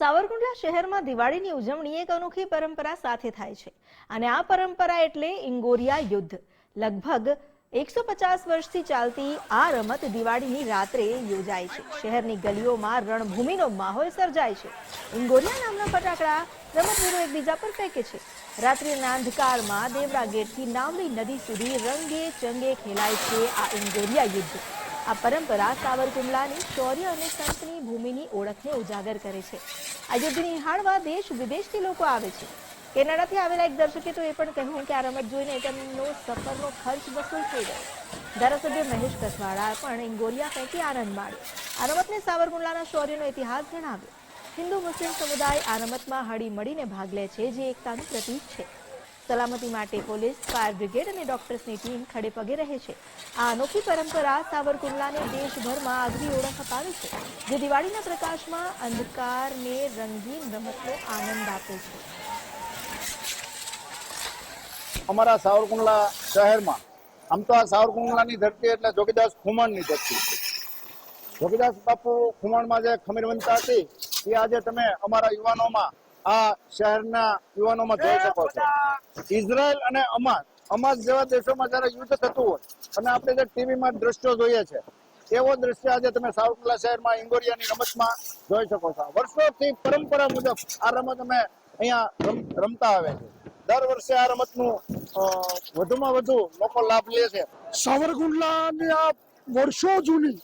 સાવરકુંડલા શહેરમાં દિવાળીની ઉજવણી એક અનોખી પરંપરા સાથે થાય છે. અને આ પરંપરા એટલે ઇંગોરિયા યુદ્ધ. લગભગ એકસો પચાસ વર્ષથી ચાલતી આ રમત દિવાળીની રાત્રે યોજાય છે. શહેરની ગલીઓમાં રણભૂમિનો માહોલ સર્જાય છે. ઇંગોરિયા નામના ફટાકડા રમતવીરો એકબીજા પર ફેંકે છે. રાત્રિના અંધકારમાં દેવડા ગેટથી નાવલી નદી સુધી રંગે ચંગે ખેલાય છે આ ઇંગોરિયા યુદ્ધ. આ પરંપરા સાવરકુંડલાની શૌર્ય અને સંતની ભૂમિની ઓળખને ઉજાગર કરે છે. આ નિહાળવા દેશ વિદેશથી લોકો આવે છે. કેનેડાથી આવેલા એક દર્શકે તો એ પણ કહ્યું કે આ રમત જોઈને તેમનો સફરનો ખર્ચ વસૂલ થઈ ગયો. ધારાસભ્ય મહેશ કસવાળા પણ ઇંગોરિયા ફેંકી આનંદ માણ્યો. આ રમતને સાવરકુંડલાના શૌર્યનો ઇતિહાસ જણાવ્યો હિન્દુ મુસ્લિમ સમુદાય આ રમતમાં હળી મળીને ભાગ લે છે, જે એકતાનું પ્રતીક છે. સલામતી માટે પોલીસ, ફાયર બ્રિગેડ અને ડોક્ટર્સની ટીમ ખડે પગે રહે છે. આ અનોખી પરંપરા સાવરકુંડલાને દેશભરમાં આગવી ઓળખ અપાવે છે, જે દિવાળીના પ્રકાશમાં અંધકારને રંગીન રમતનો આનંદ આપે છે. અમારા સાવરકુંડલા શહેરમાં, આમ તો આ સાવરકુંડલાની ધરતી એટલે જોગીદાસ ખુમણની ધરતી છે. જોગીદાસ બાપુ ખુમણમાં જે ખમીર બનતા હતી, એ આજે તમે અમારા યુવાનોમાં આ શહેરના યુવાનોમાં જોઈ શકો છો. ઇઝરાયલ અને અમાસ અમાસ જેવા દેશોમાં જયારે યુદ્ધ થતું હોય, અને આપણે જે ટીવીમાં દ્રશ્યો જોઈએ છે, એવો દ્રશ્ય આજે તમે સાવરકુંડલા શહેરમાં, ઇંગોરિયાની રમતમાં જોઈ શકો છો. વર્ષોથી પરંપરા મુજબ આ રમત અમે અહીંયા રમતા આવે છે. દર વર્ષે આ રમતનું વધુમાં વધુ લોકો લાભ લે છે. સાવરકુંડલાની આ વર્ષો જૂની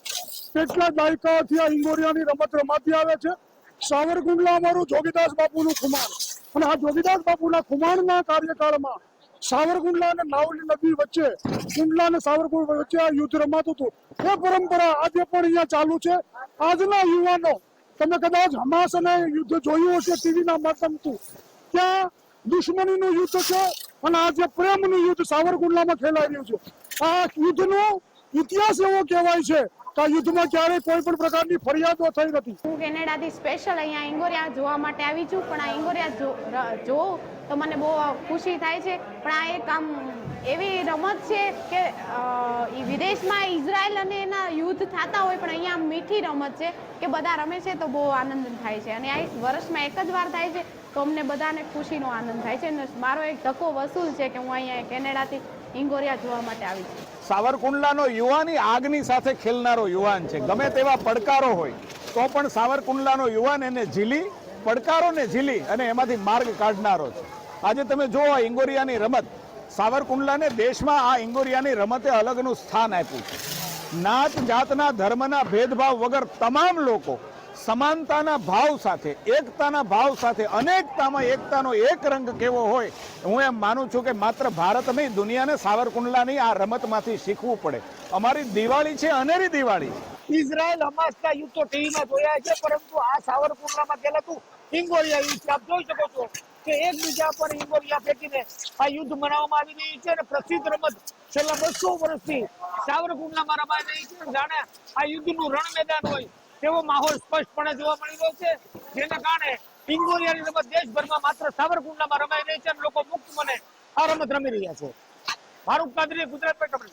કેટલા દાયકાઓથી આ ઇંગોરિયાની રમત રમાતી આવે છે. સાવરકુંડલા અમારું જોગીદાસ બાપુનું ખુમાણ. અને આ જોગીદાસ બાપુના ખુમાણના કાર્યકાળમાં સાવરકુંડલા અને નાવલી નદી વચ્ચે, કુંડલા અને સાવરકુંડલા વચ્ચે આ યુદ્ધ રમાતું હતું. એ પરંપરા આજે પણ અહીંયા ચાલુ છે. આજના યુવાનો, તમે કદાચ હમાસ અને યુદ્ધ જોયું હશે, ટીવીના માધ્યમથી. ત્યાં દુશ્મનીનું યુદ્ધ છે અને આજે પ્રેમનું યુદ્ધ સાવરકુંડલામાં ખેલાઈ રહ્યું છે. આ યુદ્ધનો ઇતિહાસ એવો કહેવાય છે આ યુદ્ધમાં ક્યારેય કોઈ પણ પ્રકારની ફરિયાદો થઈ નથી હું કેનેડાથી સ્પેશિયલ અહીંયા ઇંગોરિયા જોવા માટે આવી છું, પણ આ ઇંગોરિયા જોઉં તો મને બહુ ખુશી થાય છે. પણ આ એક આમ એવી રમત છે કે વિદેશમાં ઇઝરાયલ અને એના યુદ્ધ થતા હોય, પણ અહીંયા મીઠી રમત છે કે બધા રમે છે તો બહુ આનંદ થાય છે. અને આ વર્ષમાં એક જ વાર થાય છે, તો અમને બધાને ખુશીનો આનંદ થાય છે. મારો એક ધક્કો વસૂલ છે કે હું અહીંયા કેનેડાથી ઇંગોરિયા જોવા માટે આવી છે. સાવરકુંડલાનો યુવાની આગની સાથે ખેલનારો યુવાન છે. ગમે તેવા પડકારો હોય, તો પણ સાવરકુંડલાનો યુવાન એને ઝીલી, પડકારોને ઝીલી અને એમાંથી માર્ગ કાઢનારો છે. આજે તમે જુઓ, આ ઇંગોરિયાની રમત. સાવરકુંડલાને દેશમાં આ ઇંગોરિયાની રમતે અલગનું સ્થાન આપ્યું છે. નાત જાતના ધર્મના ભેદભાવ વગર તમામ લોકો સમાનતાના ભાવ સાથે, એકતાના ભાવ સાથે, અનેકતામાં એકતાનો એક રંગ કેવો હોય, હું એમ માનું છું કે માત્ર ભારત નહીં, દુનિયાને સાવરકુંડલાની આ રમતમાંથી શીખવું પડે. અમારી દિવાળી છે, અનેરી દિવાળી. ઇઝરાયલ હમાસના યુદ્ધ તો ટીવીમાં જોયા છે, પરંતુ આ સાવરકુંડલામાં ખેલાતું ઇંગોરિયા યુદ્ધ આપ જોઈ શકો છો કે એકબીજા પર ઇંગોરિયા ફેંકીને આ યુદ્ધ મનાવવામાં આવી રહ્યું છે અને પ્રસિદ્ધ રમત છેલ્લા બસો વર્ષથી સાવરકુંડલામાં રમાઈ રહી છે. જાણે આ યુદ્ધનું રણ મેદાન હોય તેવો માહોલ સ્પષ્ટપણે જોવા મળી રહ્યો છે, જેના કારણે પિંગોરિયાની રમત દેશભરમાં માત્ર સાવરકુંડલામાં રમાઈ રહી છે અને લોકો મુક્ત મને આ રમત રમી રહ્યા છે. ફારૂક કાદરી ગુજરાત પેટ્રોલ